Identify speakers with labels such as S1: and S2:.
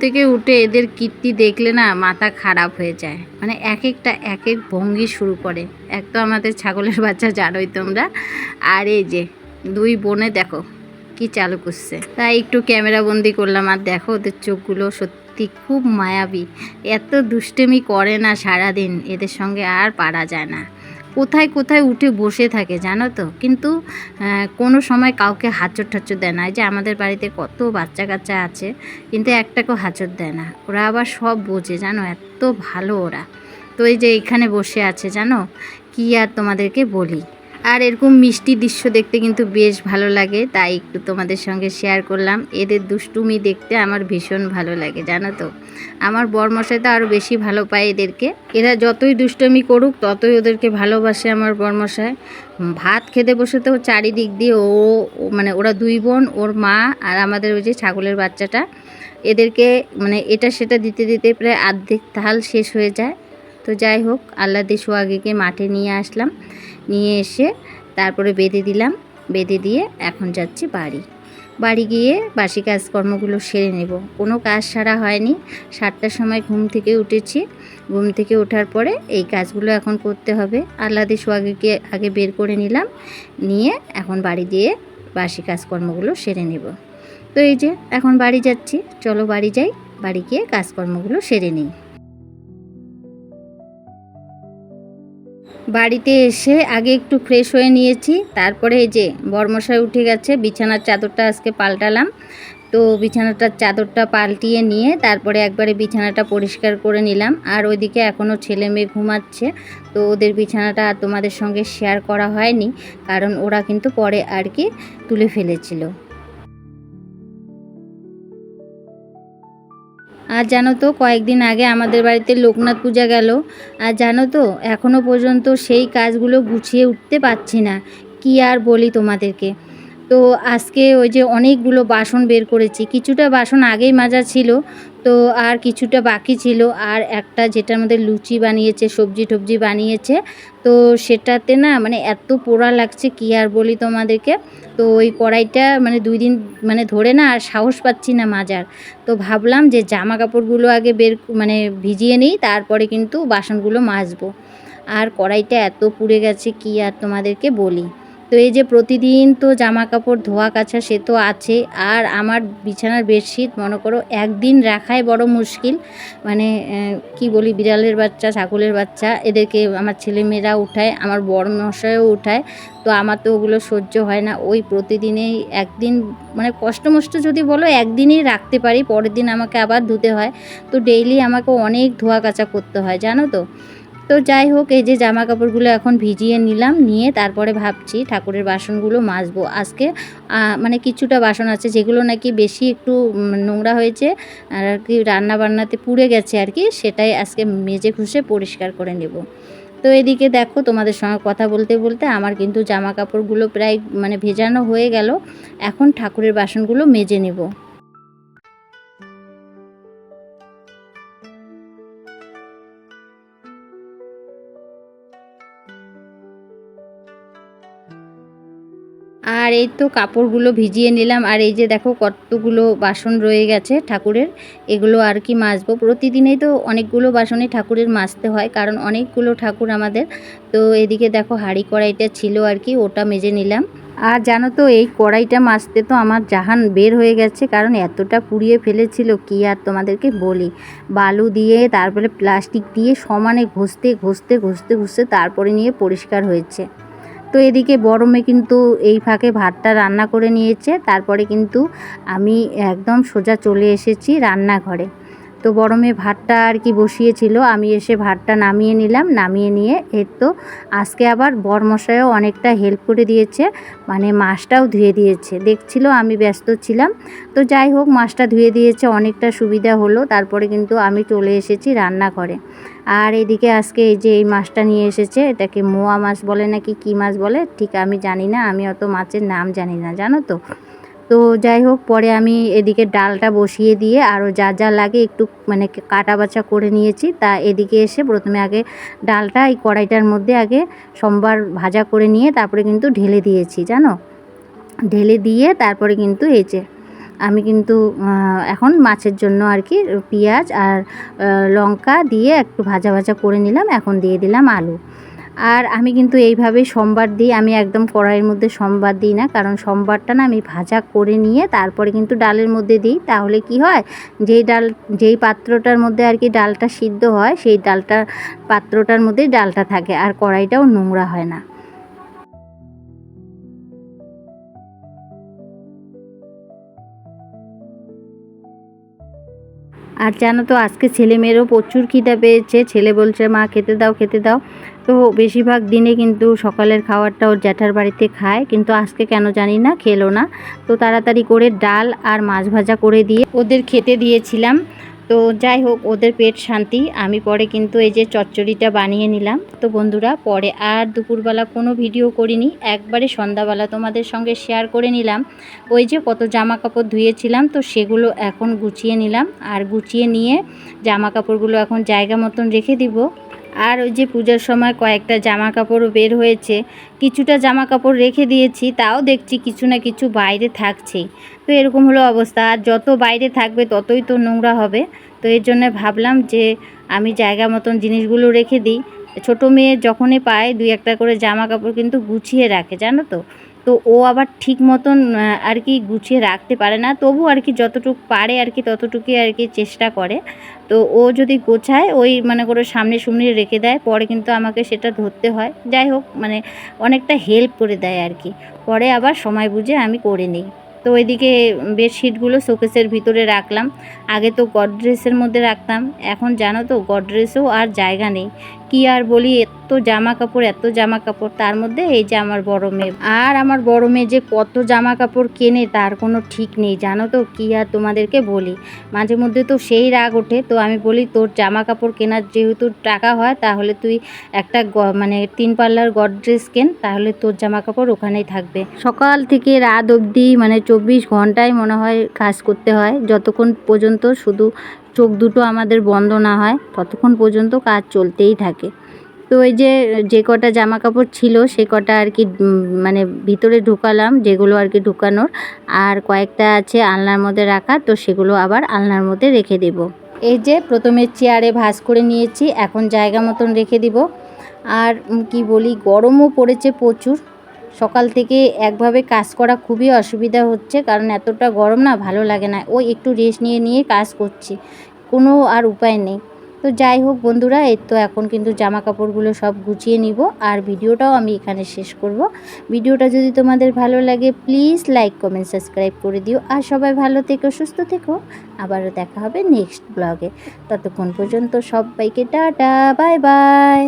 S1: থেকে উঠে এদের কীর্তি দেখলে না মাথা খারাপ হয়ে যায়। মানে এক একটা এক এক ভঙ্গি শুরু করে। এক তো আমাদের ছাগলের বাচ্চা, জানোই তোমরা। আর এই যে, দুই বোনে দেখো কি চালু করছে। তাই একটু ক্যামেরা বন্দি করলাম। আর দেখো ওদের চোখগুলো সত্যি খুব মায়াবী। এত দুষ্টেমি করে না সারাদিন। এদের সঙ্গে আর পারা যায় না। কোথায় কোথায় উঠে বসে থাকে, জানো তো? কিন্তু কোনো সময় কাউকে হাঁচর ঠাচর দেয় না। যে আমাদের বাড়িতে কত বাচ্চা কাচ্চা আছে, কিন্তু একটাকেও হাঁচর দেয় না। ওরা আবার সব বোঝে, জানো? এত ভালো ওরা। তো এই যে এখানে বসে আছে, জানো? কি আর তোমাদেরকে বলি? আর এরকম মিষ্টি দৃশ্য দেখতে কিন্তু বেশ ভালো লাগে, তাই একটু তোমাদের সঙ্গে শেয়ার করলাম। এদের দুষ্টুমি দেখতে আমার ভীষণ ভালো লাগে, জানো তো। আমার বরমশাই তো আরও বেশি ভালো পায় এদেরকে। এরা যতই দুষ্টুমি করুক, ততই ওদেরকে ভালোবাসে আমার বরমশাই। ভাত খেতে বসে তো চারিদিক দিয়ে ও ও মানে ওরা দুই বোন, ওর মা আর আমাদের ওই যে ছাগলের বাচ্চাটা। এদেরকে মানে এটা সেটা দিতে দিতে প্রায় আর্ধেক তাল শেষ হয়ে যায়। তো যাই হোক, আল্লাহ দিয়ে সোয়াগিকে মাঠে নিয়ে আসলাম। নিয়ে এসে তারপরে বেঁধে দিলাম। বেঁধে দিয়ে এখন যাচ্ছি বাড়ি। বাড়ি গিয়ে বাসি কাজকর্মগুলো সেরে নেব। কোনো কাজ সারা হয়নি। সাতটার সময় ঘুম থেকে উঠেছি। ঘুম থেকে ওঠার পরে এই কাজগুলো এখন করতে হবে। আল্লাদি সোয়াগিকে আগে বের করে নিলাম। নিয়ে এখন বাড়ি দিয়ে বাসি কাজকর্মগুলো সেরে নেব। তো এই যে, এখন বাড়ি যাচ্ছি। চলো বাড়ি যাই। বাড়ি গিয়ে কাজকর্মগুলো সেরে নিই। বাড়িতে এসে আগে একটু ফ্রেশ হয়ে নিয়েছি। তারপরে এই যে বর্মশাই উঠে গেছে, বিছানার চাদরটা আজকে পাল্টালাম। তো বিছানাটার চাদরটা পাল্টিয়ে নিয়ে তারপরে একবারে বিছানাটা পরিষ্কার করে নিলাম। আর ওইদিকে এখনও ছেলে মেয়ে ঘুমাচ্ছে, তো ওদের বিছানাটা আর তোমাদের সঙ্গে শেয়ার করা হয়নি, কারণ ওরা কিন্তু পরে আর কি তুলে ফেলেছিল। আর জানো তো, কয়েকদিন আগে আমাদের বাড়িতে লোকনাথ পূজা গেল। আর জানো তো এখনও পর্যন্ত সেই কাজগুলো গুছিয়ে উঠতে পারছি না। কি আর বলি তোমাদেরকে? তো আজকে ওই যে অনেকগুলো বাসন বের করেছি। কিছুটা বাসন আগেই মাজা ছিল, তো আর কিছুটা বাকি ছিল। আর একটা যেটার মধ্যে লুচি বানিয়েছে, সবজি টবজি বানিয়েছে, তো সেটাতে না মানে এত পোড়া লাগছে কি আর বলি তোমাদেরকে? তো ওই কড়াইটা মানে দুই দিন মানে ধরে না আর সাহস পাচ্ছি না মাজার। তো ভাবলাম যে জামা কাপড়গুলো আগে বের মানে ভিজিয়ে নিই, তারপরে কিন্তু বাসনগুলো মাজবো। আর কড়াইটা এত পুড়ে গেছে কি আর তোমাদেরকে বলি? তো এই যে প্রতিদিন তো জামা কাপড় ধোয়া কাছা সে তো আছে। আর আমার বিছানার বেডশিট, মনে করো, একদিন রাখাই বড় মুশকিল। মানে কি বলি, বিড়ালের বাচ্চা, ছাগলের বাচ্চা, এদেরকে আমার ছেলেমেয়েরা উঠায়, আমার বড় মশাইও উঠায়। তো আমার তো ওগুলো সহ্য হয় না। ওই প্রতিদিনেই একদিন মানে কষ্ট মষ্ট যদি বলো, একদিনই রাখতে পারি। পরের দিন আমাকে আবার ধুতে হয়। তো ডেইলি আমাকে অনেক ধোয়া, কাচা করতে হয়, জানো তো? তো যাই হোক, এই যে জামা কাপড়গুলো এখন ভিজিয়ে নিলাম, নিয়ে তারপরে ভাবছি ঠাকুরের বাসনগুলো মাজবো। আজকে মানে কিছুটা বাসন আছে যেগুলো নাকি বেশি একটু নোংরা হয়েছে, আর কি রান্না বান্নাতে পুড়ে গেছে আর কি, সেটাই আজকে মেজে ঘষে পরিষ্কার করে নেব। তো এদিকে দেখো, তোমাদের সঙ্গে কথা বলতে বলতে আমার কিন্তু জামা কাপড়গুলো প্রায় মানে ভেজানো হয়ে গেল। এখন ঠাকুরের বাসনগুলো মেজে নেব। আর এই তো কাপড়গুলো ভিজিয়ে নিলাম। আর এই যে দেখো কতগুলো বাসন রয়ে গেছে ঠাকুরের, এগুলো আর কি মাজবো। প্রতিদিনেই তো অনেকগুলো বাসনে ঠাকুরের মাজতে হয়, কারণ অনেকগুলো ঠাকুর আমাদের। তো এদিকে দেখো হাঁড়ি কড়াইটা ছিল আর কি, ওটা মেজে নিলাম। আর জানো তো, এই কড়াইটা মাজতে তো আমার জাহান বের হয়ে গেছে, কারণ এতটা পুড়িয়ে ফেলেছিল, কি আর তোমাদেরকে বলি। বালু দিয়ে, তারপরে প্লাস্টিক দিয়ে সমানে ঘষতে ঘষতে ঘষতে ঘষতে, তারপরে নিয়ে পরিষ্কার হয়েছে। তো এদিকে বড়মে কিন্তু এই ফাঁকে ভাতটা রান্না করে নিয়েছে। তারপরে কিন্তু আমি একদম সোজা চলে এসেছি রান্নাঘরে। তো বড় মেয়ে ভাতটা আর কি বসিয়েছিল, আমি এসে ভাতটা নামিয়ে নিলাম, নামিয়ে নিয়ে এর তো আজকে আবার বরমশাইও অনেকটা হেল্প করে দিয়েছে মানে মাছটাও ধুয়ে দিয়েছে। দেখছিল আমি ব্যস্ত ছিলাম, তো যাই হোক মাছটা ধুয়ে দিয়েছে, অনেকটা সুবিধা হলো, তারপরে কিন্তু আমি চলে এসেছি রান্নাঘরে। আর এদিকে আজকে এই যে এই মাছটা নিয়ে এসেছে, এটাকে মোয়া মাছ বলে নাকি কী মাছ বলে, ঠিক আমি জানি না, আমি অত মাছের নাম জানি না, জানো তো? তো যাই হোক, পরে আমি এদিকে ডালটা বসিয়ে দিয়ে আরও যা যা লাগে একটু মানে কাটা বাছা করে নিয়েছি। তা এদিকে এসে প্রথমে আগে ডালটা এই কড়াইটার মধ্যে আগে সোমবার ভাজা করে নিয়ে তারপরে কিন্তু ঢেলে দিয়েছি, জানো? ঢেলে দিয়ে তারপরে কিন্তু এই আমি কিন্তু এখন মাছের জন্য আর কি পেঁয়াজ আর লঙ্কা দিয়ে একটু ভাজা ভাজা করে নিলাম। এখন দিয়ে দিলাম আলু। আর আমি কিন্তু এইভাবে সোমবার দিই। আমি একদম কড়াইয়ের মধ্যে সোমবার দিই না, কারণ সোমবারটা না আমি ভাজা করে নিয়ে তারপরে কিন্তু ডালের মধ্যে দিই। তাহলে কি হয়? যেই ডাল, যেই পাত্রটার মধ্যে আর কি ডালটা সিদ্ধ হয়, সেই ডালটা পাত্রটার মধ্যে ডালটা থাকে, আর কড়াইটাও নোংরা হয় না। আর জানো তো, আজকে ছেলে মেয়েরও প্রচুর খিদা পেয়েছে। ছেলে বলছে, মা, খেতে দাও খেতে দাও। তো বেশিরভাগ দিনে কিন্তু সকালের খাবারটা ওর জ্যাঠার বাড়িতে খায়। কিন্তু আজকে কেন জানি না, খেলো না। তো তাড়াতাড়ি করে ডাল আর মাছ ভাজা করে দিয়ে ওদের খেতে দিয়েছিলাম। তো যাই হোক, ওদের পেট শান্তি। আমি পরে কিন্তু এই যে চচ্চড়িটা বানিয়ে নিলাম। তো বন্ধুরা, পরে আর দুপুরবেলা কোনো ভিডিও করিনি। একবারে সন্ধ্যাবেলা তোমাদের সঙ্গে শেয়ার করে নিলাম। ওই যে কত জামা কাপড় ধুয়েছিলাম, তো সেগুলো এখন গুছিয়ে নিলাম। আর গুছিয়ে নিয়ে জামা কাপড়গুলো এখন জায়গা মতন রেখে দিব। আর ওই যে পূজার সময় কয়েকটা জামা কাপড়ও বের হয়েছে। কিছুটা জামা কাপড় রেখে দিয়েছি, তাও দেখছি কিছু না কিছু বাইরে থাকছেই তো এরকম হলো অবস্থা। আর যত বাইরে থাকবে ততই তো নোংরা হবে। তো এর জন্য ভাবলাম যে আমি জায়গা মতন জিনিসগুলো রেখে দিই। ছোটো মেয়ে যখনই পায়, দুই একটা করে জামা কাপড় কিন্তু গুছিয়ে রাখে, জানো তো? তো ও আবার ঠিক মতন আর কি গুছিয়ে রাখতে পারে না। তবু আর কি যতটুকু পারে আর কি ততটুকুই আর কি চেষ্টা করে। তো ও যদি গোছায়, ওই মানে করে সামনে সামনে রেখে দেয়, পরে কিন্তু আমাকে সেটা ধরতে হয়। যাই হোক মানে অনেকটা হেল্প করে দেয় আর কি। পরে আবার সময় বুঝে আমি করে নিই। তো ওইদিকে বেডশিটগুলো শোকেসের ভিতরে রাখলাম। আগে তো গডরেজের মধ্যে রাখতাম, এখন জানো তো গডরেজেও আর জায়গা নেই। কি আর বলি, এত জামা কাপড় এত জামা কাপড় তার মধ্যে এই যে আমার বড় মেয়ে। আর আমার বড় মেয়ে যে কত জামা কাপড় কেনে, তার কোনো ঠিক নেই। জানো তো কি আর তোমাদেরকে বলি, মাঝে মধ্যে তো সেই রাগ ওঠে। তো আমি বলি, তোর জামা কাপড় কেনার যেহেতু টাকা হয়, তাহলে তুই একটা মানে তিন পাল্লার গডরেজ কেন, তাহলে তোর জামা কাপড় ওখানেই থাকবে। সকাল থেকে রাত অবধি মানে চব্বিশ ঘন্টায় মনে হয় কাজ করতে হয়। যতক্ষণ পর্যন্ত শুধু চোখ দুটো আমাদের বন্ধ না হয়, ততক্ষণ পর্যন্ত কাজ চলতেই থাকে। তো এই যে যে কটা জামা কাপড় ছিল, সে কটা আর কি মানে ভিতরে ঢুকালাম, যেগুলো আর কি ঢুকানোর। আর কয়েকটা আছে আলনার মধ্যে রাখা, তো সেগুলো আবার আলনার মধ্যে রেখে দেব। এই যে, প্রথমে চেয়ারে ভাঁজ করে নিয়েছি, এখন জায়গা মতন রেখে দিব। আর কি বলি, গরমও পড়েছে প্রচুর। সকাল থেকে একভাবে কাজ করা খুবই অসুবিধা হচ্ছে, কারণ এতটা গরম না, ভালো লাগে না। ওই একটু রেস্ট নিয়ে নিয়ে কাজ করছি, কোনো আর উপায় নেই। তো যাই হোক বন্ধুরা, এই তো এখন কিন্তু জামা কাপড়গুলো সব গুছিয়ে নিব, আর ভিডিওটাও আমি এখানে শেষ করব। ভিডিওটা যদি তোমাদের ভালো লাগে প্লিজ লাইক কমেন্ট সাবস্ক্রাইব করে দিও। আর সবাই ভালো থেকো, সুস্থ থেকো। আবারও দেখা হবে নেক্সট ব্লগে ততক্ষণ পর্যন্ত সবাইকে টাটা বাই বাই